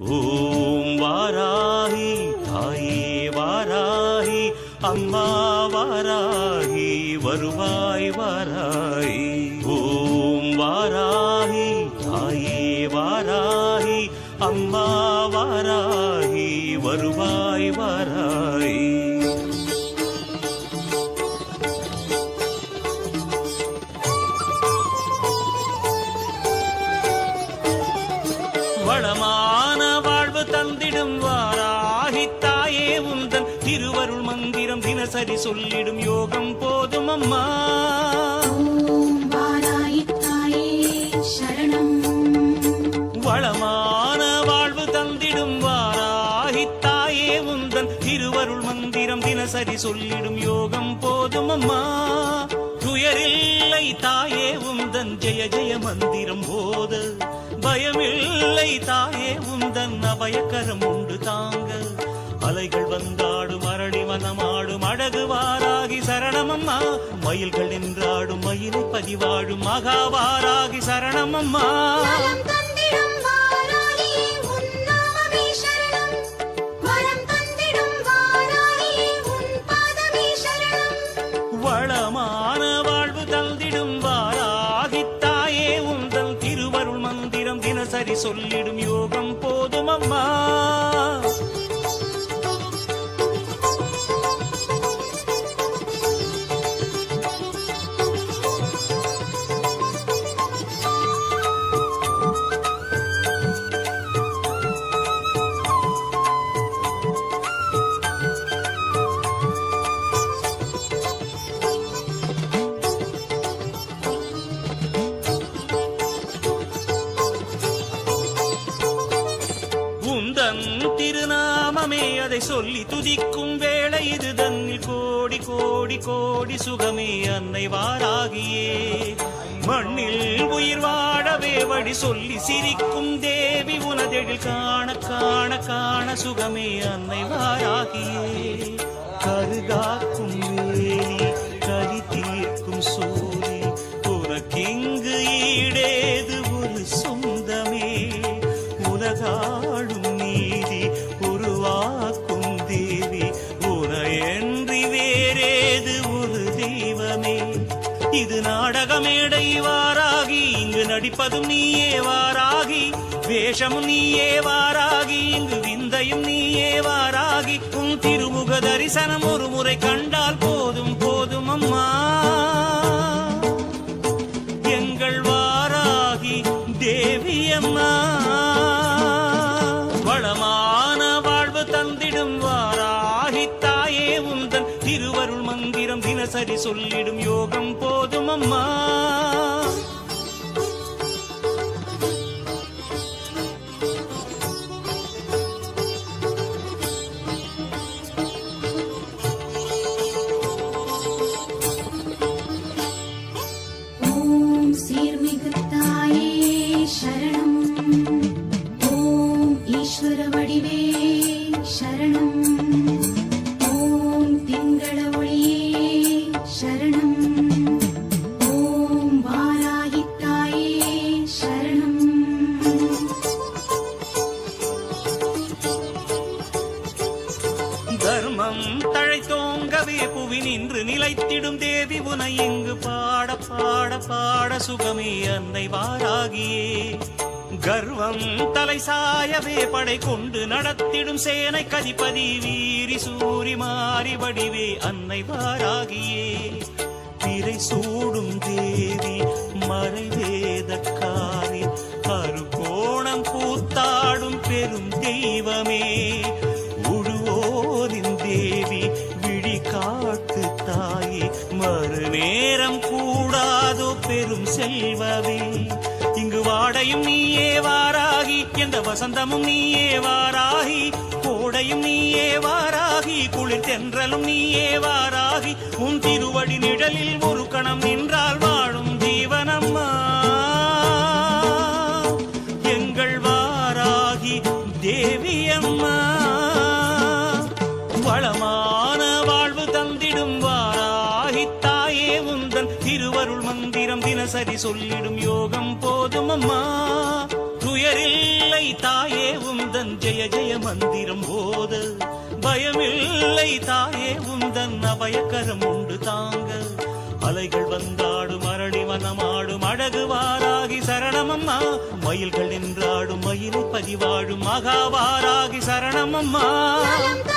ஓம் வாராகி தாயே வாராகி அம்மா வாராகி வருவாய் வாராகி ஓம் வாராகி தாயே வாராகி அம்மா தாயே உந்தன் திருவருள் மந்திரம் தினசரி சொல்லிடும் யோகம் போதும் அம்மா. வளமான வாழ்வு தந்திடும் வாராகி தாயே உந்தன் திருவருள் மந்திரம் தினசரி சொல்லிடும் யோகம் போதும் அம்மா. துயரில்லை தாயே உந்தன் ஜெய ஜெய மந்திரம் போத. பயமில்லை தாயே உந்தன் அபயக்கரம் உண்டு தாங்க. அலைகள் வந்தாடும் அரளி மனமாடும் அழகு வாராகி சரணமம்மா. மயில்கள் நின்றாடும் மயிலை பதிவாடும் மகாவாராகி சரணமம்மா. வளமான வாழ்வு தந்திடும் வாராகித்தாயே உந்தல் திருவருள் மந்திரம் தினசரி சொல்லிடும் யோகம் போதும் அம்மா உந்தன் திருநாமமே அதை சொல்லி துதிக்கும் வேளை இது தன்னில் கோடி கோடி கோடி சுகமே அன்னை வாராகியே. மண்ணில் உயிர் வாழவே வழி சொல்லி சிரிக்கும் தேவி உனதெழில் காண காண காண சுகமே அன்னை வாராகியே. கருகாக்கும் வேலி இங்கு நீயே வாராகி வேஷமும் நீயே வாராகி இங்கு விந்தையும் நீயே வாராகி உன் திருமுக தரிசனம் ஒரு முறை கண்டால் போதும் போதும் அம்மா. எங்கள் வாராகி தேவி அம்மா. வளமான வாழ்வு தந்திடும் வாராகி தாயே உந்தன் திருவருள் மந்திரம் தினசரி சொல்லிடும் யோகம் போதும் அம்மா. தர்மம் தழைத்தோங்கவே புவி நின்று நிலைத்திடும் தேவி உனை இங்கு பாட பாட பாட சுகமே அன்னை வாராகியே. கர்வம் தலை சாயவே படை கொண்டு நடத்திடும் சேனை கதிபதி வீரி சூரி மாறி வடிவே அன்னை வாராகியே. திரை சூடும் தேவி மறைவேதக்காரி அருகோணம் கூத்தாடும் மறுநேரம் கூடாதோ பெரும் செல்வமே. இங்கு வாடையும் நீயே வாராகி எந்த வசந்தமும் நீயே வாராகி கோடையும் நீயே வாராகி குளிர் தென்றலும் நீயே வாராகி உன் திருவடி நிழலில் ஒரு கணம் நின்றால் வாழும் ஜீவனம்மா. தினசரி சொல்லிடும் யோகம் போதும் அம்மா. துயரில்லை தாயே உந்தன் ஜெய ஜெய மந்திரம் போத. பயமில்லை தாயே உந்தன் அபயக்கரம் உண்டு தாங்க. அலைகள் வந்தாடும் அரளி வனமாடும் அழகு வாராகி சரணமம்மா மயில்கள் நின்றாடும் மயிலை பதிவாடும் மகாவாராகி சரணமம்மா நலம்